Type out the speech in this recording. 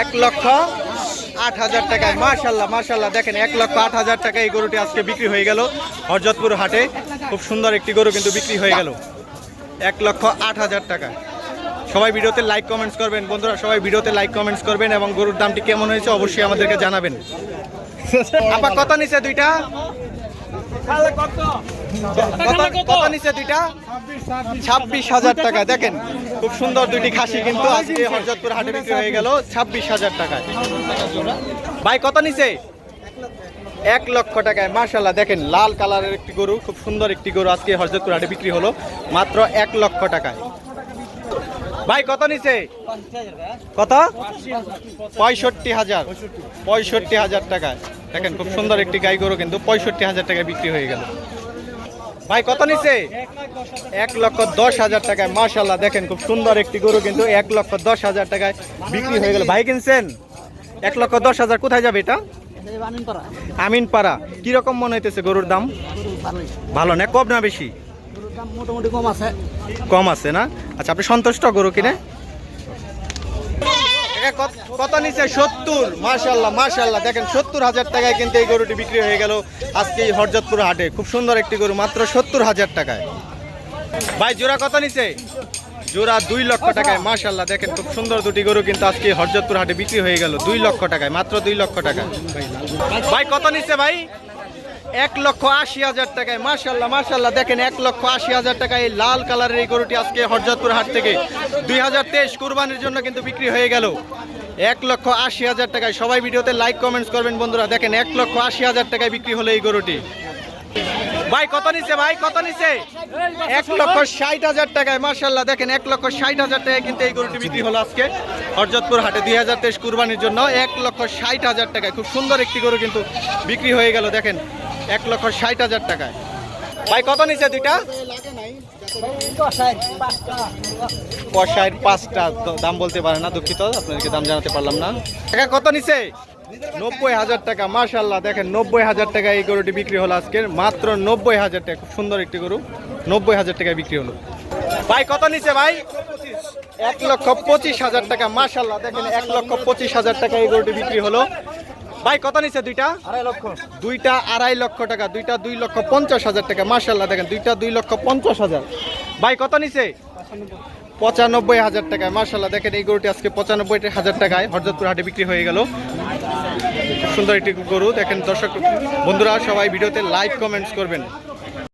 এক লক্ষ আট হাজার টাকায়। মার্শাল্লাহ মার্শাল্লাহ দেখেন, এক লক্ষ আট হাজার টাকায় এই গরুটি আজকে বিক্রি হয়ে গেল। হরজতপুর হাটে খুব সুন্দর একটি গরু কিন্তু বিক্রি হয়ে গেল। এক লক্ষ আট হাজার টাকা। সবাই ভিডিওতে লাইক কমেন্টস করবেন। বন্ধুরা, সবাই ভিডিওতে লাইক কমেন্টস করবেন এবং গরুর দামটি কেমন হয়েছে অবশ্যই আমাদেরকে জানাবেন। আপা, কত নিচে দুইটা? কত? কত নিচে দুইটা? ছাব্বিশ হাজার টাকা। দেখেন খুব সুন্দর দুইটি খাসি কিন্তু আজকে হরজতপুর হাটে বিক্রি হয়ে গেল ছাব্বিশ হাজার টাকায়। ভাই কত নিচে এক লক্ষ টাকায়। মার্শাল্লাহ দেখেন লাল কালারের একটি গরু খুব সুন্দর একটি গরু আজকে হরজতপুর হাটে বিক্রি হলো মাত্র এক লক্ষ টাকায়। ভাই কত নিচে কত? পঁয়ষট্টি হাজার। পঁয়ষট্টি হাজার টাকায়। দেখেন খুব সুন্দর একটি গাই গরু কিন্তু পঁয়ষট্টি হাজার টাকায় বিক্রি হয়ে গেল। ভাই কত নিচে এক লক্ষ দশ হাজার টাকায় মার্শাল্লাহ দেখেন খুব সুন্দর একটি গরু কিন্তু এক লক্ষ দশ হাজার টাকায় বিক্রি হয়ে গেল। ভাই কিনছেন? এক লক্ষ দশ হাজার কোথায় যাবে এটা? আমিন পাড়া কীরকম মনে হইতেছে গরুর দাম? ভালো না কম না বেশি? মোটামুটি কম আছে। কম আছে না? আচ্ছা আপনি সন্তুষ্ট গরু কিনে? কত- নিচে সত্তর। মার্শাল্লাহ মার্শাল্লাহ দেখেন, সত্তর হাজার টাকায় কিন্তু এই গরুটি বিক্রি হয়ে গেল আজকে এই হরজতপুর হাটে। খুব সুন্দর একটি গরু, মাত্র সত্তর হাজার টাকায়। ভাই, জোড়া কত নিচে জোড়া দুই লক্ষ টাকায়। মার্শাল্লাহ দেখেন, খুব সুন্দর দুটি গরু কিন্তু আজকে হরজতপুর হাটে বিক্রি হয়ে গেল। দুই লক্ষ টাকায়, মাত্র দুই লক্ষ টাকা ভাই, কত নিচে ভাই? এক লক্ষ আশি হাজার টাকায় মার্শাল্লাহ মার্শাল্লাহ দেখেন এক লক্ষ আশি হাজার টাকায় এই লাল কালারের এই গরুটি আজকে হরজাতপুর হাট থেকে। দুই হাজার তেইশ কুরবানির জন্য কিন্তু বিক্রি হয়ে গেল। এক লক্ষ আশি হাজার টাকায়, সবাই ভিডিওতে লাইক কমেন্টস করবেন বন্ধুরা। দেখেন, এক লক্ষ আশি হাজার টাকায় বিক্রি হলো এই গরুটি। ভাই, কত নিচে ভাই? কত নিচে এক লক্ষ ষাট হাজার টাকায় মার্শাল্লাহ দেখেন, এক লক্ষ ষাট হাজার টাকায় কিন্তু এই গরুটি বিক্রি হলো আজকে হরজতপুর হাটে। দুই হাজার তেইশ কুরবানির জন্য এক লক্ষ ষাট হাজার টাকায়। খুব সুন্দর একটি গরু কিন্তু বিক্রি হয়ে গেল, দেখেন, এক লক্ষ ষাট হাজার টাকায়। ভাই, কত নিচে দুইটা? কষায়ের পাঁচটা দাম বলতে পারে না, দুঃখিত, আপনাদেরকে দাম জানাতে পারলাম না। কত নিচে নব্বই হাজার টাকা মার্শাল্লাহ দেখেন নব্বই হাজার টাকা এই গরুটি বিক্রি হলো আজকে মাত্র নব্বই হাজার টাকা খুব সুন্দর একটি গরু নব্বই হাজার টাকায় বিক্রি হলো। ভাই কত নিচে ভাই? এক লক্ষ পঁচিশ হাজার টাকা মার্শাল্লাহ দেখেন এক লক্ষ পঁচিশ হাজার টাকা এই গরুটি বিক্রি হলো। ভাই কত নিচে দুইটা? আড়াই লক্ষ। দুইটা আড়াই লক্ষ টাকা দুইটা দুই লক্ষ পঞ্চাশ হাজার টাকা মার্শাল্লাহ দেখেন দুইটা দুই লক্ষ পঞ্চাশ হাজার। ভাই কত নিচে পঁচানব্বই হাজার টাকায়। মার্শাল্লাহ দেখেন এই গরুটি আজকে পঁচানব্বই হাজার টাকায় হরজতপুর হাটে বিক্রি হয়ে গেল। সুন্দর একটি গরু, দেখেন দর্শক বন্ধুরা, সবাই ভিডিওতে লাইক কমেন্টস করবেন।